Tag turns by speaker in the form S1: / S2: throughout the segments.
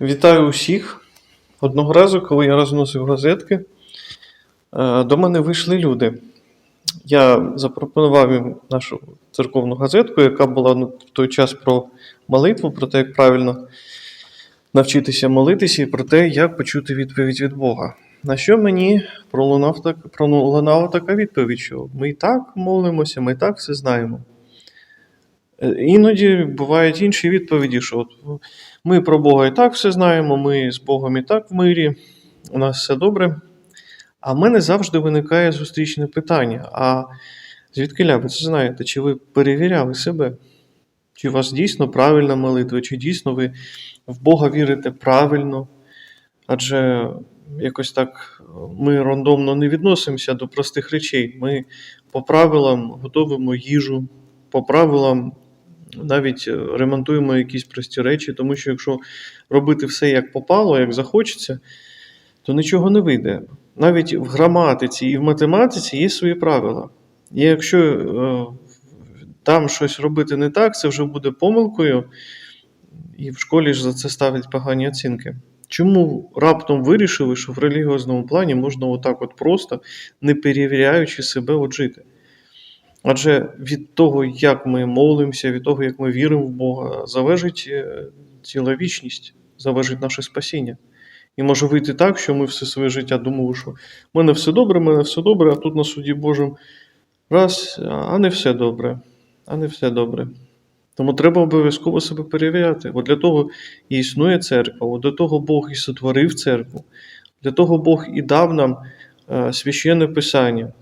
S1: Вітаю усіх. Одного разу, коли я розносив газетки, е, до мене вийшли люди. Я запропонував їм нашу церковну газетку, яка була ну, в той час про молитву, про те, як правильно навчитися молитися, і про те, як почути відповідь від Бога. На що мені пролунав так, пролунала така відповідь, що ми і так молимося, ми і так все знаємо. Е, Іноді бувають інші відповіді, що от ми про Бога і так все знаємо, ми з Богом і так в мирі, у нас все добре. А в мене завжди виникає зустрічне питання: а звідки ви це знаєте? Чи ви перевіряли себе? Чи у вас дійсно правильна молитва, чи дійсно ви в Бога вірите правильно? Адже якось так ми рандомно не відносимося до простих речей. Ми по правилам готуємо їжу, по правилам навіть е, ремонтуємо якісь прості речі, тому що якщо робити все як попало, як захочеться, то нічого не вийде. Навіть в граматиці і в математиці є свої правила. І якщо е, там щось робити не так, це вже буде помилкою, і в школі ж за це ставлять погані оцінки. Чому раптом вирішили, що в релігіозному плані можна отак от просто, не перевіряючи себе, от жити? Адже від того, як ми молимося, від того, як ми віримо в Бога, залежить е, ціла вічність, залежить наше спасіння. І може вийти так, що ми все своє життя думали, що в мене все добре, в мене все добре, а тут на суді Божому раз, а не все добре, а не все добре. Тому треба обов'язково себе перевіряти. От для того і існує церква, от для того Бог і сотворив церкву, для того Бог і дав нам е, священне писання,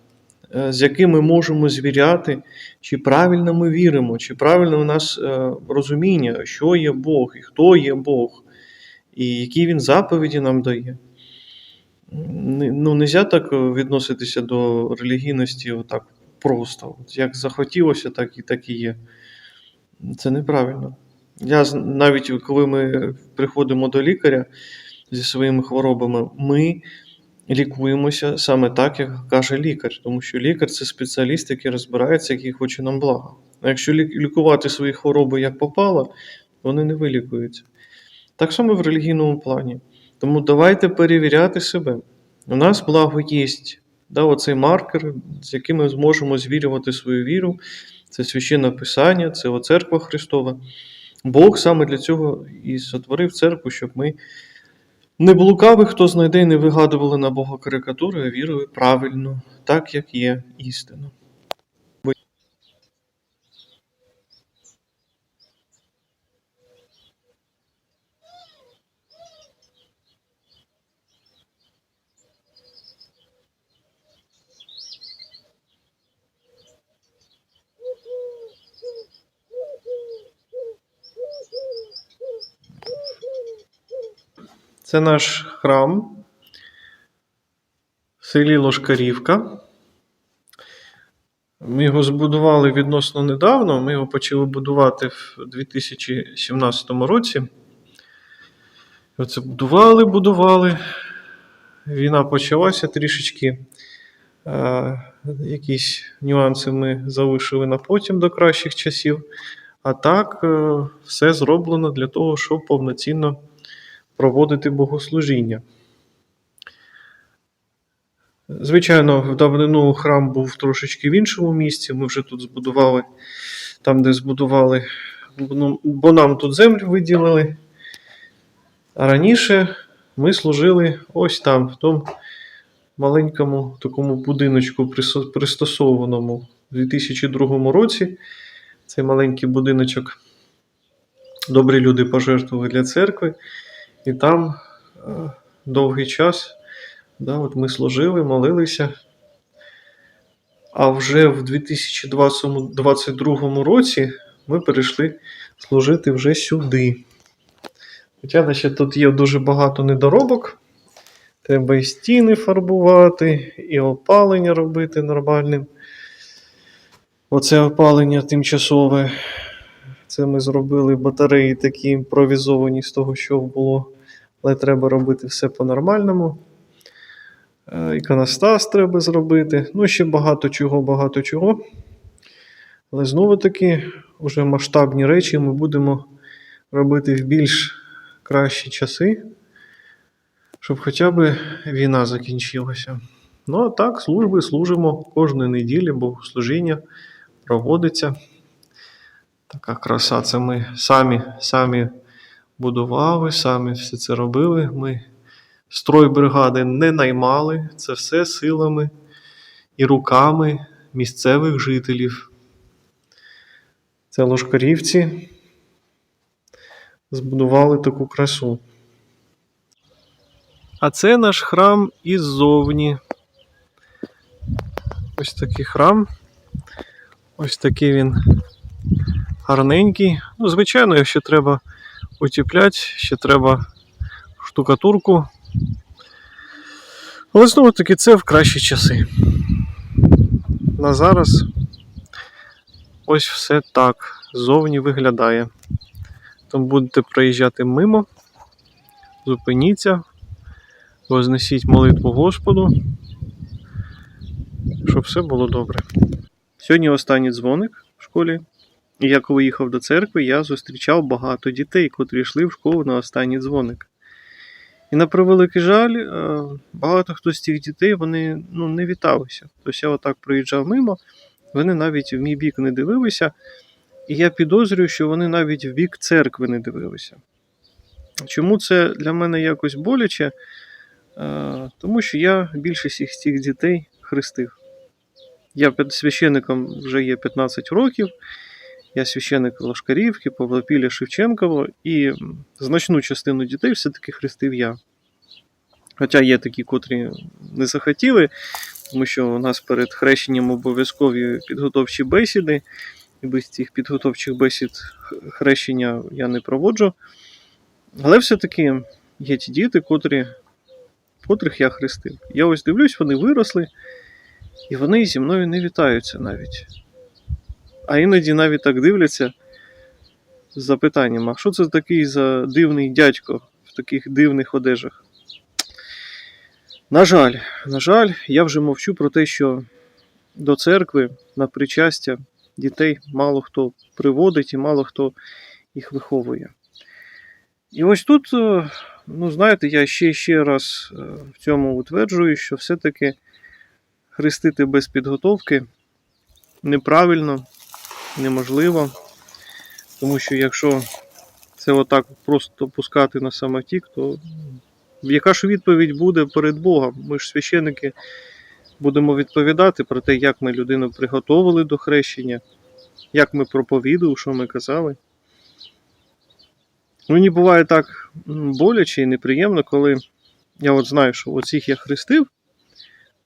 S1: е, з яким ми можемо звіряти, чи правильно ми віримо, чи правильно у нас е, розуміння, що є Бог і хто є Бог, і які Він заповіді нам дає. Ну, не можна так відноситися до релігійності отак просто. Як захотілося, так і так і є. Це неправильно. Я навіть коли ми приходимо до лікаря зі своїми хворобами, ми лікуємося саме так, як каже лікар. Тому що лікар це спеціаліст, який розбирається, який хоче нам блага. А якщо лікувати свої хвороби як попало, вони не вилікуються. Так само в релігійному плані. Тому давайте перевіряти себе. У нас благо є да, оцей маркер, з яким ми зможемо звірювати свою віру. Це священне Писання, це церква Христова. Бог саме для цього і сотворив церкву, щоб ми не блукали, хто знайде, і не вигадували на Бога карикатури, а вірили правильно, так як є істина. Це наш храм в селі Лошкарівка. Ми його збудували відносно недавно. Ми його почали будувати в 2017 році. Оце будували, будували. Війна почалася трішечки. Якісь нюанси ми залишили на потім до кращих часів. А так, е, все зроблено для того, щоб повноцінно проводити богослужіння. Звичайно, в давнину храм був трошечки в іншому місці. Ми вже тут збудували, там, де збудували, ну, бо нам тут землю виділили. А раніше ми служили ось там, в тому маленькому такому будиночку, пристосованому у 2002 році. Цей маленький будиночок добрі люди пожертвували для церкви. І там е, довгий час да, от ми служили, молилися. А вже в 2022 році ми перейшли служити вже сюди. Хоча ще тут є дуже багато недоробок. Треба і стіни фарбувати, і опалення робити нормальним. Оце опалення тимчасове. Це ми зробили батареї такі імпровізовані з того, що було. Але треба робити все по-нормальному. Е, Іконостас треба зробити. Ну, ще багато чого, багато чого. Але знову таки, вже масштабні речі ми будемо робити в більш кращі часи, щоб хоча б війна закінчилася. Ну, а так, служби служимо кожної неділі, богослужіння проводиться. Така краса, це ми самі, самі будували, самі все це робили. Ми стройбригади не наймали, це все силами і руками місцевих жителів. Це ложкарівці збудували таку красу. А це наш храм іззовні. Ось такий храм. Ось такий він гарненький. Ну, звичайно, якщо треба утіпляти, ще треба штукатурку. Але знову таки це в кращі часи. На зараз ось все так ззовні виглядає. Тому будете проїжджати мимо, зупиніться, вознесіть молитву Господу, щоб все було добре. Сьогодні останній дзвоник в школі. Я коли їхав до церкви, я зустрічав багато дітей, котрі йшли в школу на останній дзвоник. І на превеликий жаль, е, багато хто з цих дітей вони ну, не віталися. Тобто я отак проїжджав мимо, вони навіть в мій бік не дивилися, і я підозрюю, що вони навіть в бік церкви не дивилися. Чому це для мене якось боляче? Е, Тому що я більшість із цих дітей хрестив. Я священником вже є 15 років. Я священник Лошкарівки, Павлопілля Шевченково, і значну частину дітей все-таки хрестив я. Хоча є такі, котрі не захотіли, тому що у нас перед хрещенням обов'язкові підготовчі бесіди, і без цих підготовчих бесід хрещення я не проводжу. Але все-таки є ті діти, котрі, котрих я хрестив. Я ось дивлюсь, вони виросли, і вони зі мною не вітаються навіть. А іноді навіть так дивляться з запитанням: а що це такий за дивний дядько в таких дивних одежах? На жаль, на жаль, я вже мовчу про те, що до церкви на причастя дітей мало хто приводить і мало хто їх виховує. І ось тут, е, ну знаєте, я ще ще раз е, в цьому утверджую, що все-таки хрестити без підготовки неправильно, неможливо. Тому що якщо це отак просто пускати на самотік, то яка ж відповідь буде перед Богом? Ми ж священники будемо відповідати про те, як ми людину приготовили до хрещення, як ми проповідували, що ми казали. Мені буває так боляче і неприємно, коли я от знаю, що оцих я хрестив,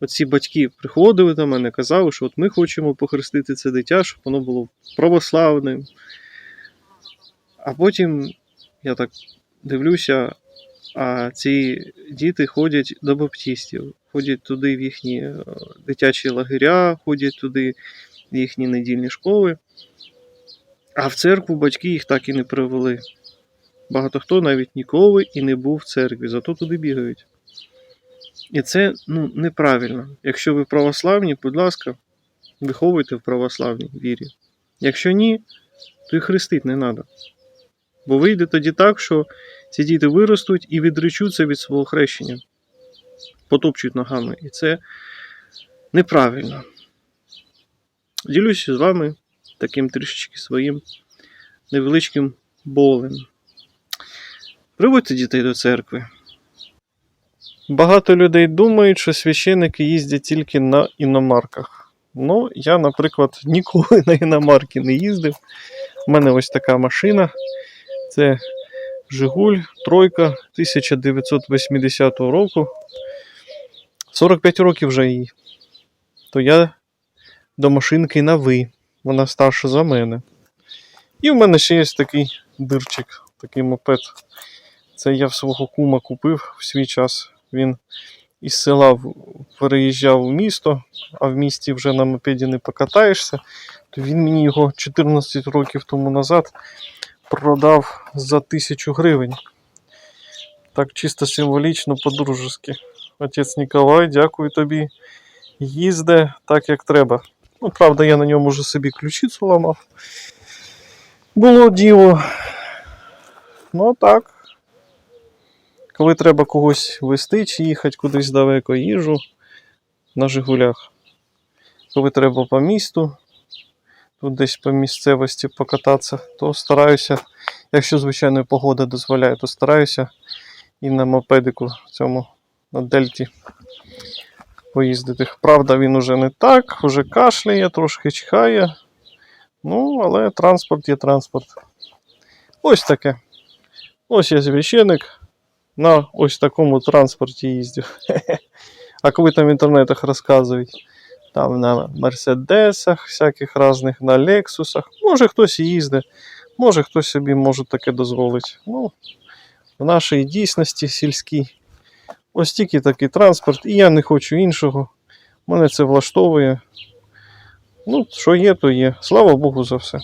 S1: оці батьки приходили до мене, казали, що от ми хочемо похрестити це дитя, щоб воно було православним. А потім я так дивлюся, а ці діти ходять до баптістів, ходять туди в їхні е, дитячі лагеря, ходять туди в їхні недільні школи. А в церкву батьки їх так і не привели. Багато хто навіть ніколи і не був в церкві, зато туди бігають. І це ну, неправильно. Якщо ви православні, будь ласка, виховуйте в православній вірі. Якщо ні, то і хрестити не треба. Бо вийде тоді так, що ці діти виростуть і відречуться від свого хрещення, потопчуть ногами. І це неправильно. Ділюся з вами таким трішечки своїм невеличким болем. Приводьте дітей до церкви. Багато людей думають, що священики їздять тільки на іномарках. Ну, я, наприклад, ніколи на іномарки не їздив. У мене ось така машина. Це Жигуль, тройка 1980 року. 45 років вже їй. То я до машинки на ви. Вона старша за мене. І в мене ще є такий дирчик, такий мопед. Це я в свого кума купив в свій час. Він із села переїжджав у місто, а в місті вже на мопеді не покатаєшся, то він мені його 14 років тому назад продав за тисячу гривень. Так чисто символічно, по-дружески. Отець Ніколай, дякую тобі. Їзде так, як треба. Ну, правда, я на ньому вже собі ключицю ламав. Було діло. Ну так. Коли треба когось вести чи їхати кудись далеко, їжу на Жигулях. Коли треба по місту, тут десь по місцевості покататися, то стараюся, якщо звичайно погода дозволяє, то стараюся і на мопедику цьому на дельті поїздити. Правда, він уже не так, вже кашляє, трошки чихає. Ну, але транспорт є транспорт. Ось таке. Ось я священик на ось такому транспорті їздю. А коли там в інтернетах розказують, там на Мерседесах, всяких різних, на Лексусах, може хтось їздить, може хтось собі може таке дозволити. Ну, в нашій дійсності сільській ось тільки такий транспорт, і я не хочу іншого. Мене це влаштовує. Ну, що є, то є. Слава Богу за все.